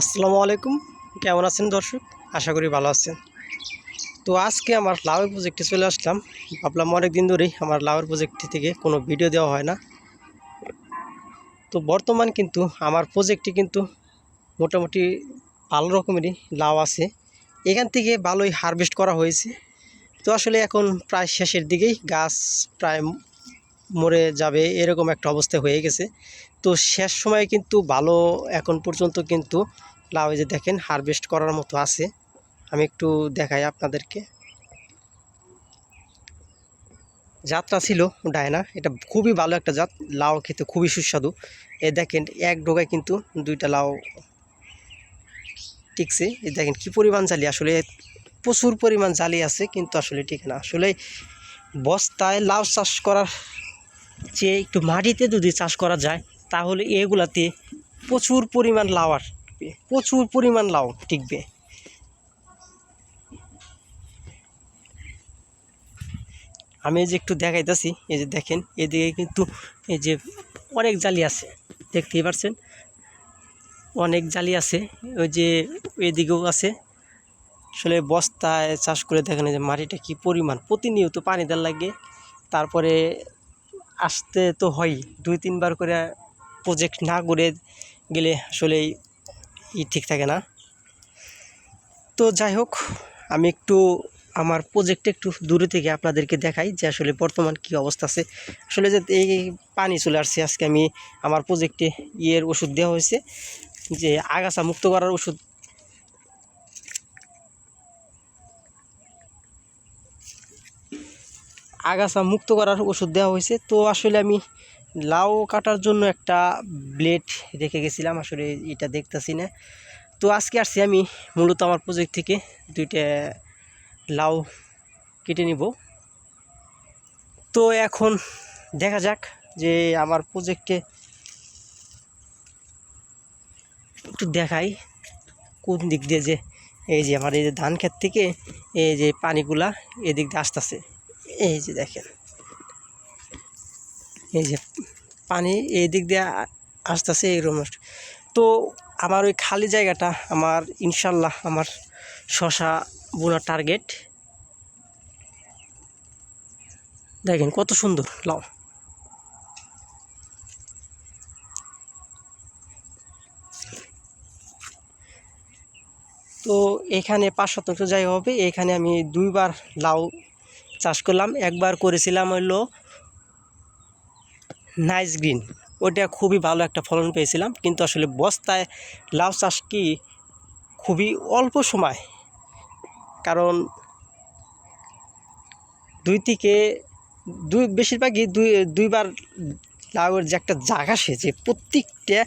আসসালামু আলাইকুম। কেমন আছেন দর্শক? আশা করি ভালো আছেন। তো আজকে আমার লাউয়ের প্রজেক্টে চলে আসলাম। ভাবলাম অনেক দিন ধরেই আমার লাউয়ের প্রজেক্টটি থেকে কোনো ভিডিও দেওয়া হয় না। তো বর্তমান কিন্তু আমার প্রজেক্টটি কিন্তু মোটামুটি ভালো রকমেরই লাউ আছে। এখান থেকে ভালোই হারভেস্ট করা হয়েছে। তো আসলে এখন প্রায় শেষের দিকেই গাছ প্রায় মরে যাবে এরকম একটা অবস্থা হয়ে গেছে। তো শেষ সময়ে কিন্তু ভালো এখন পর্যন্ত কিন্তু লাউ যে দেখেন হারভেস্ট করার মতো আছে। আমি একটু দেখাই আপনাদেরকে। জাতটা ছিল ডায়না, এটা খুবই ভালো একটা জাত, লাউ খেতে খুবই সুস্বাদু। এ দেখেন এক ডোগায় কিন্তু দুইটা লাউ টিকছে। এই দেখেন কি পরিমাণ জালি, আসলে প্রচুর পরিমাণ জালি আছে, কিন্তু আসলে ঠিক না। আসলে বস্তায় লাউ চাষ করার চেয়ে একটু মাটিতে যদি চাষ করা যায়, তাহলে এগুলাতে প্রচুর পরিমাণ লাউ আসবে প্রচুর পরিমাণ লাউ টিকবে। আমি যে একটু দেখাইতেছি, এই যে দেখেন, এদিকে কিন্তু এই যে অনেক জালি আছে, দেখতেই পারছেন? অনেক জালি আছে, ওই যে এদিকেও আছে। আসলে বস্তায় চাষ করে দেখেন যে মাটিটা কি পরিমাণ, প্রতিনিয়ত পানি দেওয়ার লাগে। তারপরে আসতে তো হয়। দুই তিনবার করে প্রজেক্ট না করে গেলে আসলে ই ঠিক থাকে না। তো যাই হোক, আমি একটু আমার প্রজেক্টে একটু দূরে থেকে আপনাদেরকে দেখাই যে আসলে বর্তমান কি অবস্থা আছে। আসলে যে এই পানি চলে আসছে, আজকে আমি আমার প্রজেক্টে ইয়ের ওষুধ দেওয়া হয়েছে যে আগাছা মুক্ত করার ওষুধ আগাছা মুক্ত করার ওষুধ দেওয়া হয়েছে। তো আসলে আমি লাউ কাটার জন্য একটা ব্লেড রেখে গেছিলাম, আসলে এটা দেখতেছি না। তো আজকে আসছি আমি মূলত আমার প্রজেক্ট থেকে দুইটা লাউ কেটে নিব। তো এখন দেখা যাক যে আমার প্রজেক্টে একটু দেখাই কোন দিক দিয়ে যে এই যে আমার এই যে ধান ক্ষেত থেকে এই যে পানিগুলা এদিক দিয়ে আসতেছে। এই যে দেখেন। এই যে পানি এই দিক দিয়ে আ- এই এইরকম তো আমার ওই খালি জায়গাটা আমার ইনশাল্লাহ আমার শশা বোনার টার্গেট দেখেন কত সুন্দর লাউ তো এখানে পাঁচ শতাংশ জায়গা হবে, এখানে আমি দুইবার লাউ চাষ করলাম। একবার করেছিলাম হইল নাইস গ্রিন ওটা খুবই ভালো একটা ফলন পেয়েছিলাম। কিন্তু আসলে বস্তায় লাউ চাষ কি খুবই অল্প সময়। কারণ দুই থেকে দুই, বেশিরভাগই দুই, দুইবার লাউয়ের যে একটা জাগ আসে, যে প্রত্যেকটা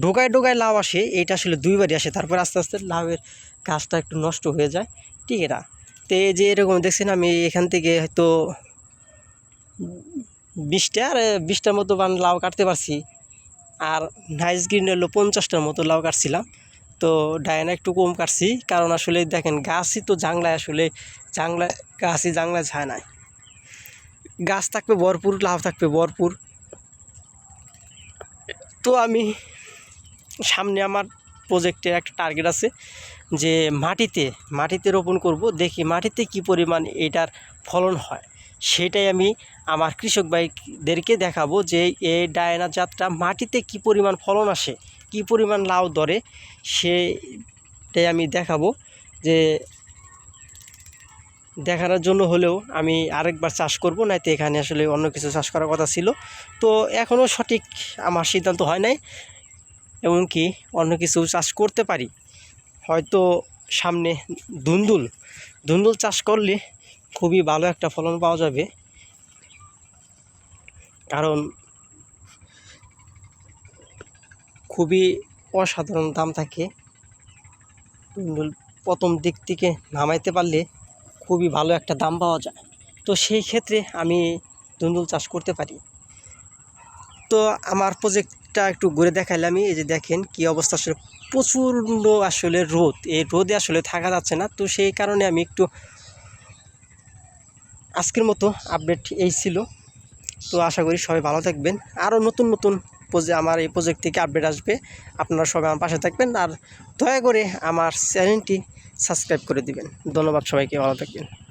ডোগায় ডোগায় লাউ আসে, এইটা আসলে দুইবারই আসে। তারপর আস্তে আস্তে লাউয়ের গাছটা একটু নষ্ট হয়ে যায়। ঠিক না? তো এই যে এরকম দেখছেন আমি এখান থেকে হয়তো বিশটা আর বিশটার মতো বান লাউ কাটতে পারছি। আর নাইস গ্রিন হলো পঞ্চাশটার মতো লাউ কাটছিলাম। তো ডায়না একটু কম কাটছি, কারণ আসলে দেখেন গাছই তো জাংলায়, আসলে জাংলায় গাছই জাংলায় যায় নাই গাছ থাকবে ভরপুর, লাউ থাকবে ভরপুর। তো আমি সামনে আমার প্রজেক্টের একটা টার্গেট আছে। যে মাটিতে মাটিতে রোপণ করব, দেখি মাটিতে কি পরিমাণ এটার ফলন হয়। সেটাই আমি আমার কৃষক ভাইদেরকে দেখাবো যে এই ডায়না জাতটা মাটিতে কি পরিমাণ ফলন আসে, কি পরিমাণ লাউ ধরে, সেটাই আমি দেখাবো যে দেখানোর জন্য হলেও আমি আরেকবার চাষ করব, নাইতে এখানে আসলে অন্য কিছু চাষ করার কথা ছিল। তো এখনও সঠিক আমার সিদ্ধান্ত হয় নাই, এমনকি অন্য কিছু চাষ করতে পারি। হয়তো সামনে ধুন্দুল ধুন্দুল চাষ করলে খুবই ভালো একটা ফলন পাওয়া যাবে। কারণ খুবই অসাধারণ দাম থাকে। ধুন্দুল প্রথম দিক থেকে নামাইতে পারলে খুবই ভালো একটা দাম পাওয়া যায়। তো সেই ক্ষেত্রে আমি ধুন্দুল চাষ করতে পারি। তো আমার প্রজেক্টটা একটু ঘুরে দেখাইলাম এই যে দেখেন কি অবস্থা আসলে, প্রচণ্ড আসলে রোদ। এই রোদে আসলে থাকা যাচ্ছে না। তো সেই কারণে আমি একটু আজকের মতো আপডেট এই ছিল। তো আশা করি সবাই ভালো থাকবেন। আরও নতুন নতুন প্রজে- আমার এই প্রজেক্ট থেকে আপডেট আসবে। আপনারা সবাই আমার পাশে থাকবেন। আর দয়া করে আমার চ্যানেলটি সাবস্ক্রাইব করে দিবেন। ধন্যবাদ সবাইকে। ভালো থাকবেন।